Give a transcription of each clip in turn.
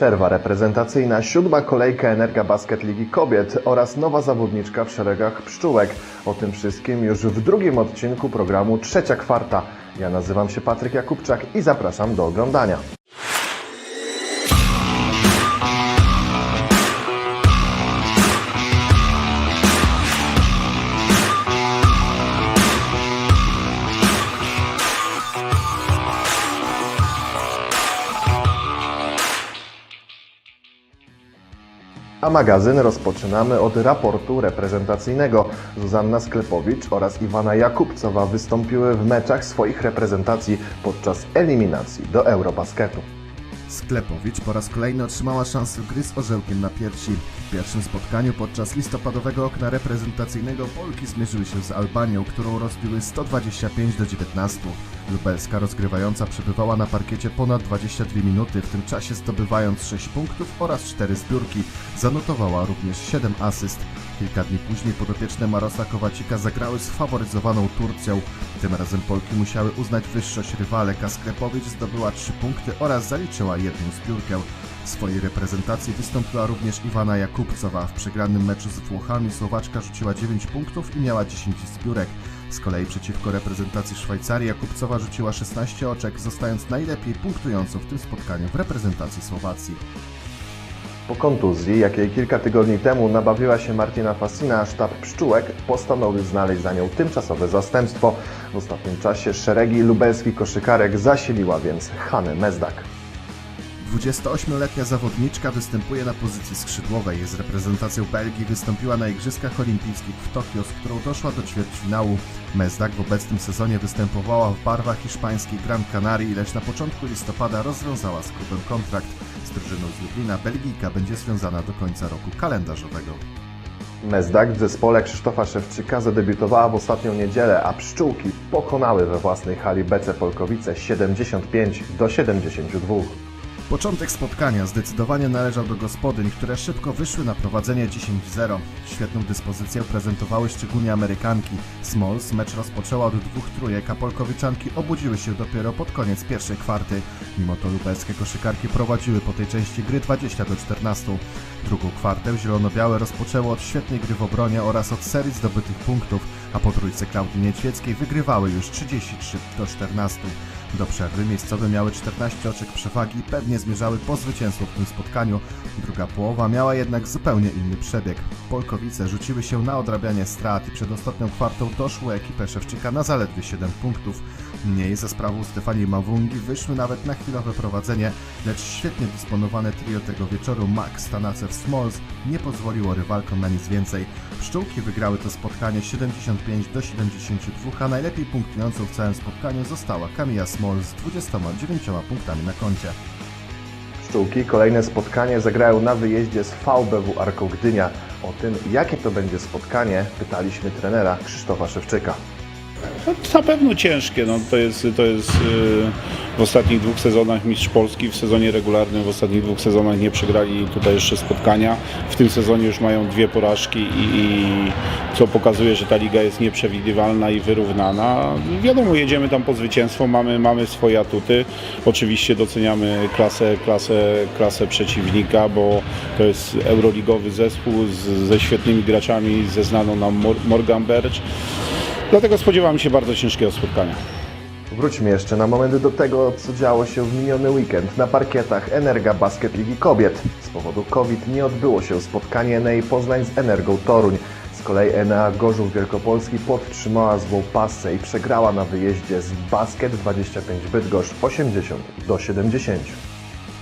Przerwa reprezentacyjna, siódma kolejka Energa Basket Ligi Kobiet oraz nowa zawodniczka w szeregach pszczółek. O tym wszystkim już w drugim odcinku programu Trzecia Kwarta. Ja nazywam się Patryk Jakubczak i zapraszam do oglądania. A magazyn rozpoczynamy od raportu reprezentacyjnego. Zuzanna Sklepowicz oraz Iwana Jakubcowa wystąpiły w meczach swoich reprezentacji podczas eliminacji do Eurobasketu. Sklepowicz po raz kolejny otrzymała szansę gry z orzełkiem na piersi. W pierwszym spotkaniu podczas listopadowego okna reprezentacyjnego Polki zmierzyły się z Albanią, którą rozbiły 125 do 19. Lubelska rozgrywająca przebywała na parkiecie ponad 22 minuty, w tym czasie zdobywając 6 punktów oraz 4 zbiórki. Zanotowała również 7 asyst. Kilka dni później podopieczne Marosa Kowacika zagrały z faworyzowaną Turcją. Tym razem Polki musiały uznać wyższość rywalek, a Sklepowicz zdobyła 3 punkty oraz zaliczyła jedną zbiórkę. W swojej reprezentacji wystąpiła również Iwana Jakubcowa. W przegranym meczu z Włochami Słowaczka rzuciła 9 punktów i miała 10 zbiórek. Z kolei przeciwko reprezentacji Szwajcarii Jakubcowa rzuciła 16 oczek, zostając najlepiej punktującą w tym spotkaniu w reprezentacji Słowacji. Po kontuzji, jakiej kilka tygodni temu nabawiła się Martina Fasina, sztab pszczółek postanowił znaleźć za nią tymczasowe zastępstwo. W ostatnim czasie szeregi lubelskich koszykarek zasiliła więc Hanę Mezdak. 28-letnia zawodniczka występuje na pozycji skrzydłowej. Z reprezentacją Belgii wystąpiła na Igrzyskach Olimpijskich w Tokio, z którą doszła do ćwierćfinału. Mezdak w obecnym sezonie występowała w barwach hiszpańskiej Gran Canaria, lecz na początku listopada rozwiązała z klubem kontrakt. Z drużyną z Lublina Belgijka będzie związana do końca roku kalendarzowego. Mezdak w zespole Krzysztofa Szewczyka zadebiutowała w ostatnią niedzielę, a pszczółki pokonały we własnej hali BC Polkowice 75 do 72. Początek spotkania zdecydowanie należał do gospodyń, które szybko wyszły na prowadzenie 10-0. Świetną dyspozycję prezentowały szczególnie Amerykanki. Smalls mecz rozpoczęła od dwóch trójek, a Polkowiczanki obudziły się dopiero pod koniec pierwszej kwarty. Mimo to lubelskie koszykarki prowadziły po tej części gry 20 do 14. Drugą kwartę zielono-białe rozpoczęło od świetnej gry w obronie oraz od serii zdobytych punktów, a po trójce Klaudii Niedźwieckiej wygrywały już 33 do 14. Do przerwy miejscowe miały 14 oczek przewagi i pewnie zmierzały po zwycięstwo w tym spotkaniu. Druga połowa miała jednak zupełnie inny przebieg. Polkowice rzuciły się na odrabianie strat i przed ostatnią kwartą doszło ekipę Szewczyka na zaledwie 7 punktów. Mniej za sprawą Stefanii Mawungi wyszły nawet na chwilowe prowadzenie, lecz świetnie dysponowane trio tego wieczoru Max Stanacew Smalls nie pozwoliło rywalkom na nic więcej. Pszczółki wygrały to spotkanie 75 do 72, a najlepiej punktującą w całym spotkaniu została Kamila Small z 29 punktami na koncie. Pszczółki kolejne spotkanie zagrają na wyjeździe z VBW Arką Gdynia. O tym, jakie to będzie spotkanie, pytaliśmy trenera Krzysztofa Szewczyka. No, na pewno ciężkie. No, to jest, to jest yy, w ostatnich dwóch sezonach mistrz Polski, w sezonie regularnym w ostatnich dwóch sezonach nie przegrali tutaj jeszcze spotkania. W tym sezonie już mają dwie porażki i, i co pokazuje, że ta liga jest nieprzewidywalna i wyrównana. Wiadomo, jedziemy tam po zwycięstwo, mamy, mamy swoje atuty. Oczywiście doceniamy klasę, klasę, klasę przeciwnika, bo to jest euroligowy zespół z, ze świetnymi graczami, ze znaną nam Mor- Morgan Berge. Dlatego spodziewam się bardzo ciężkiego spotkania. Wróćmy jeszcze na moment do tego, co działo się w miniony weekend na parkietach Energa Basket Ligi Kobiet. Z powodu COVID nie odbyło się spotkanie Enei Poznań z Energą Toruń. Z kolei Enea Gorzów Wielkopolski podtrzymała złą pasę i przegrała na wyjeździe z Basket 25 Bydgoszcz 80 do 70.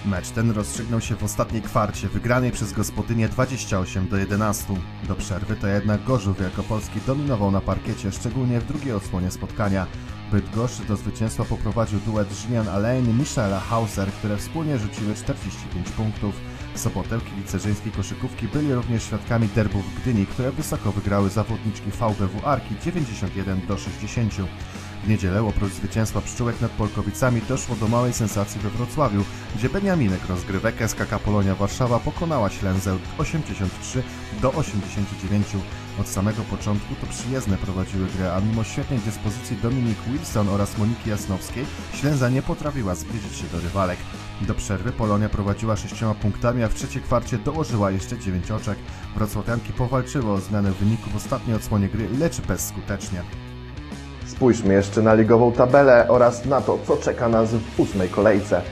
Mecz ten rozstrzygnął się w ostatniej kwarcie, wygranej przez gospodynię 28 do 11. Do przerwy to jednak Gorzów Wielkopolski dominował na parkiecie, szczególnie w drugiej odsłonie spotkania. Bydgoszcz do zwycięstwa poprowadził duet Żnian Alein i Michaela Hauser, które wspólnie rzuciły 45 punktów. W sobotę kibice żeńskiej koszykówki byli również świadkami derbów w Gdyni, które wysoko wygrały zawodniczki VBW Arki 91 do 60. W niedzielę oprócz zwycięstwa pszczółek nad Polkowicami doszło do małej sensacji we Wrocławiu, gdzie Beniaminek rozgrywek SKK Polonia Warszawa pokonała Ślęzę 83 do 89. Od samego początku to przyjezdne prowadziły grę, a mimo świetnej dyspozycji Dominik Wilson oraz Moniki Jasnowskiej, Ślęza nie potrafiła zbliżyć się do rywalek. Do przerwy Polonia prowadziła sześcioma punktami, a w trzeciej kwarcie dołożyła jeszcze dziewięć oczek. Wrocławianki powalczyły o zmianę wyniku w ostatniej odsłonie gry, lecz bezskutecznie. Spójrzmy jeszcze na ligową tabelę oraz na to, co czeka nas w ósmej kolejce.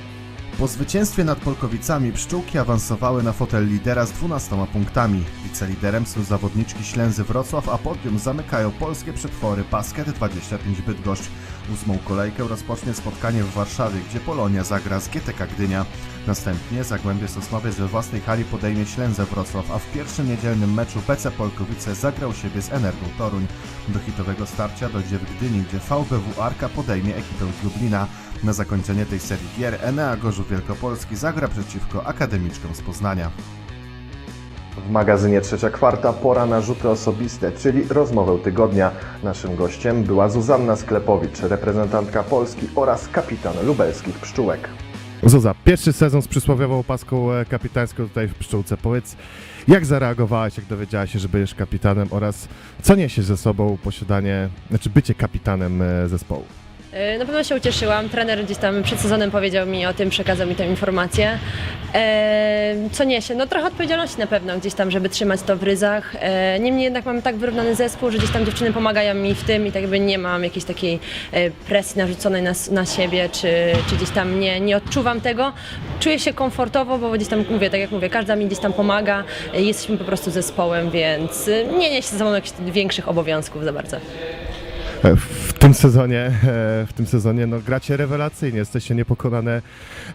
Po zwycięstwie nad Polkowicami pszczółki awansowały na fotel lidera z 12 punktami. Wiceliderem są zawodniczki Ślęzy Wrocław, a podium zamykają polskie przetwory Basket 25 Bydgoszcz. Ósmą kolejkę rozpocznie spotkanie w Warszawie, gdzie Polonia zagra z GTK Gdynia. Następnie Zagłębie Sosnowiec we własnej hali podejmie Ślęzę Wrocław, a w pierwszym niedzielnym meczu PC Polkowice zagrał siebie z Energią Toruń. Do hitowego starcia dojdzie w Gdyni, gdzie VBW Arka podejmie ekipę z Lublina. Na zakończenie tej serii gier Enea Gorzów Wielkopolski zagra przeciwko akademiczkom z Poznania. W magazynie Trzecia Kwarta pora na rzuty osobiste, czyli rozmowę tygodnia. Naszym gościem była Zuzanna Sklepowicz, reprezentantka Polski oraz kapitan lubelskich pszczółek. Zuza, pierwszy sezon z przysłowiową opaską e, kapitańską tutaj w Pszczółce. Powiedz, jak zareagowałaś, jak dowiedziałaś się, że będziesz kapitanem oraz co niesie ze sobą posiadanie, znaczy bycie kapitanem e, zespołu? E, Na pewno się ucieszyłam. Trener gdzieś tam przed sezonem powiedział mi o tym, przekazał mi tę informację. E, Co niesie? No trochę odpowiedzialności na pewno gdzieś tam, żeby trzymać to w ryzach. E, Niemniej jednak mam tak wyrównany zespół, że gdzieś tam dziewczyny pomagają mi w tym i tak jakby nie mam jakiejś takiej presji narzuconej na, na siebie, czy, czy gdzieś tam nie, nie odczuwam tego. Czuję się komfortowo, bo gdzieś tam mówię, tak jak mówię, każda mi gdzieś tam pomaga. Jesteśmy po prostu zespołem, więc nie niesie ze sobą jakichś większych obowiązków za bardzo. W tym sezonie, e, w tym sezonie no, gracie rewelacyjnie, jesteście niepokonane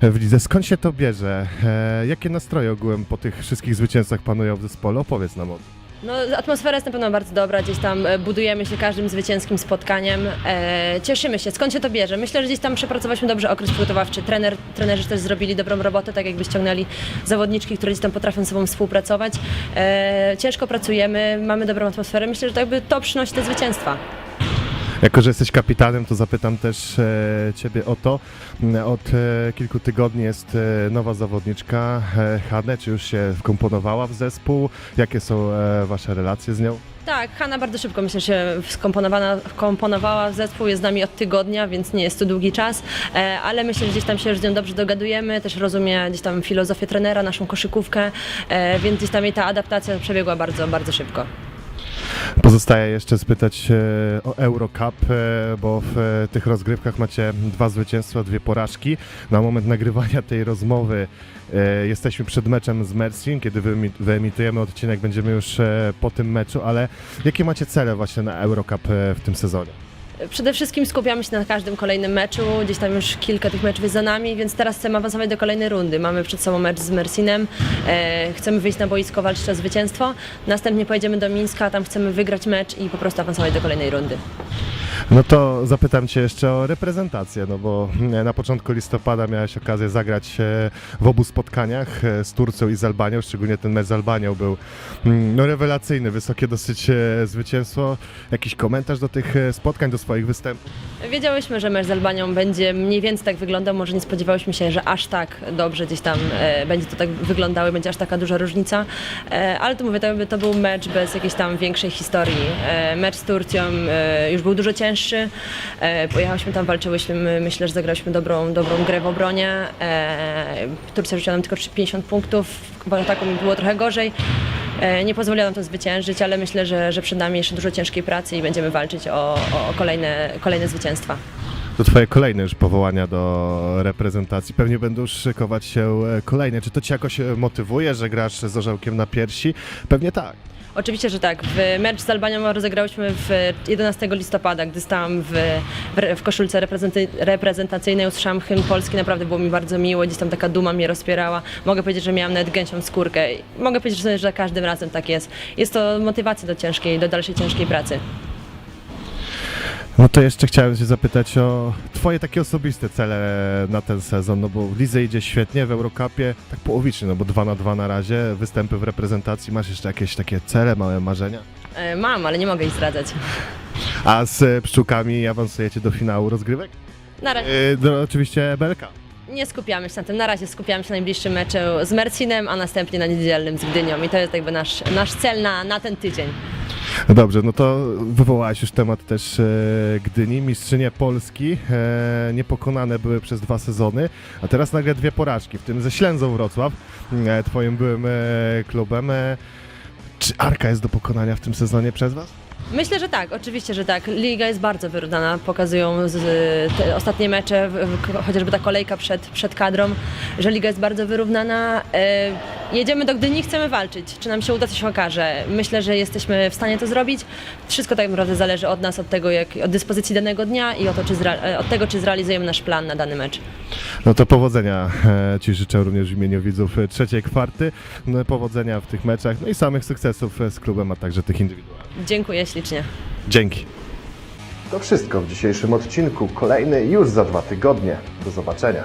w lidze. Skąd się to bierze? E, Jakie nastroje ogółem po tych wszystkich zwycięstwach panują w zespole? Opowiedz nam o tym. No, atmosfera jest na pewno bardzo dobra, gdzieś tam e, budujemy się każdym zwycięskim spotkaniem. E, cieszymy się, skąd się to bierze? Myślę, że gdzieś tam przepracowaliśmy dobrze okres przygotowawczy. Trener, trenerzy też zrobili dobrą robotę, tak jakby ściągnęli zawodniczki, które gdzieś tam potrafią ze sobą współpracować. E, ciężko pracujemy, mamy dobrą atmosferę. Myślę, że to jakby to przynosi te zwycięstwa. Jako, że jesteś kapitanem, to zapytam też e, Ciebie o to. Mm, Od e, kilku tygodni jest e, nowa zawodniczka, e. Czy już się wkomponowała w zespół? Jakie są e, Wasze relacje z nią? Tak, Hanna bardzo szybko myślę, że skomponowana, wkomponowała w zespół, jest z nami od tygodnia, więc nie jest to długi czas, e, ale myślę, że gdzieś tam się już z nią dobrze dogadujemy, też rozumie gdzieś tam filozofię trenera, naszą koszykówkę, e, więc gdzieś tam jej ta adaptacja przebiegła bardzo, bardzo szybko. Pozostaje jeszcze spytać e, o Eurocup, e, bo w e, tych rozgrywkach macie dwa zwycięstwa, dwie porażki. Na moment nagrywania tej rozmowy jesteśmy przed meczem z Mersin, kiedy wyemi- wyemitujemy odcinek, będziemy już po tym meczu, ale jakie macie cele właśnie na Eurocup w tym sezonie? Przede wszystkim skupiamy się na każdym kolejnym meczu, gdzieś tam już kilka tych meczów jest za nami, więc teraz chcemy awansować do kolejnej rundy. Mamy przed sobą mecz z Mersinem, e, chcemy wyjść na boisko, walczyć o zwycięstwo, następnie pojedziemy do Mińska, tam chcemy wygrać mecz i po prostu awansować do kolejnej rundy. No to zapytam Cię jeszcze o reprezentację, no bo mm, na początku listopada miałeś okazję zagrać e, w obu spotkaniach e, z Turcją i z Albanią, szczególnie ten mecz z Albanią był mm, no, rewelacyjny, wysokie dosyć e, zwycięstwo. Jakiś komentarz do tych spotkań, do swoich występów? Wiedziałyśmy, że mecz z Albanią będzie mniej więcej tak wyglądał, może nie spodziewałyśmy się, że aż tak dobrze gdzieś tam będzie to tak wyglądało będzie aż taka duża różnica, ale to mówię, to, to był mecz bez jakiejś tam większej historii. Mecz z Turcją już był dużo cięższy, e, pojechałyśmy tam, walczyłyśmy, my, myślę, że zagrałyśmy dobrą, dobrą grę w obronie, e, Turcja rzuciła nam tylko 50 punktów, w ataku mi było trochę gorzej, E, Nie pozwoliła nam to zwyciężyć, ale myślę, że, że przed nami jeszcze dużo ciężkiej pracy i będziemy walczyć o o kolejne, kolejne zwycięstwa. To Twoje kolejne już powołania do reprezentacji. Pewnie będą szykować się e, kolejne. Czy to Cię jakoś e, motywuje, że grasz z orzełkiem na piersi? Pewnie tak. Oczywiście, że tak. W mecz z Albanią rozegrałyśmy w 11 listopada, gdy stałam w, w, koszulce reprezentacyjnej, usłyszałam hymn Polski, naprawdę było mi bardzo miło, gdzieś tam taka duma mnie rozpierała. Mogę powiedzieć, że miałam nawet gęsią skórkę. Mogę powiedzieć, że za każdym razem tak jest. Jest to motywacja do ciężkiej, do dalszej ciężkiej pracy. No to jeszcze chciałem się zapytać o Twoje takie osobiste cele na ten sezon, no bo w lidze idzie świetnie, w Eurocupie tak połowicznie, no bo dwa na dwa na razie, występy w reprezentacji, masz jeszcze jakieś takie cele, małe marzenia? E, Mam, ale nie mogę ich zdradzać. A z e, pszczółkami awansujecie do finału rozgrywek? Na razie. Yy, no, oczywiście Belka. Nie skupiamy się na tym. Na razie skupiamy się na najbliższym meczu z Mercinem, a następnie na niedzielnym z Gdynią. I to jest jakby nasz, nasz cel na, na ten tydzień. Dobrze, no to wywołałeś już temat też e, Gdyni, mistrzynie Polski, e, niepokonane były przez dwa sezony, a teraz nagle dwie porażki, w tym ze Ślęzą Wrocław, e, twoim byłym e, klubem. E, czy Arka jest do pokonania w tym sezonie przez was? Myślę, że tak, oczywiście, że tak. Liga jest bardzo wyrównana, pokazują z, te ostatnie mecze, w- w- chociażby ta kolejka przed, przed kadrą, że liga jest bardzo wyrównana. E, jedziemy do Gdyni, chcemy walczyć. Czy nam się uda, to się okaże. Myślę, że jesteśmy w stanie to zrobić. Wszystko tak naprawdę zależy od nas, od tego, jak, od dyspozycji danego dnia i od, to, czy zra, e, od tego, czy zrealizujemy nasz plan na dany mecz. No to powodzenia e, Ci życzę również w imieniu widzów e, trzeciej kwarty, no, powodzenia w tych meczach, no i samych sukcesów e, z klubem, a także tych indywidualnych. Dziękuję ślicznie. Dzięki. To wszystko w dzisiejszym odcinku. Kolejny już za dwa tygodnie. Do zobaczenia.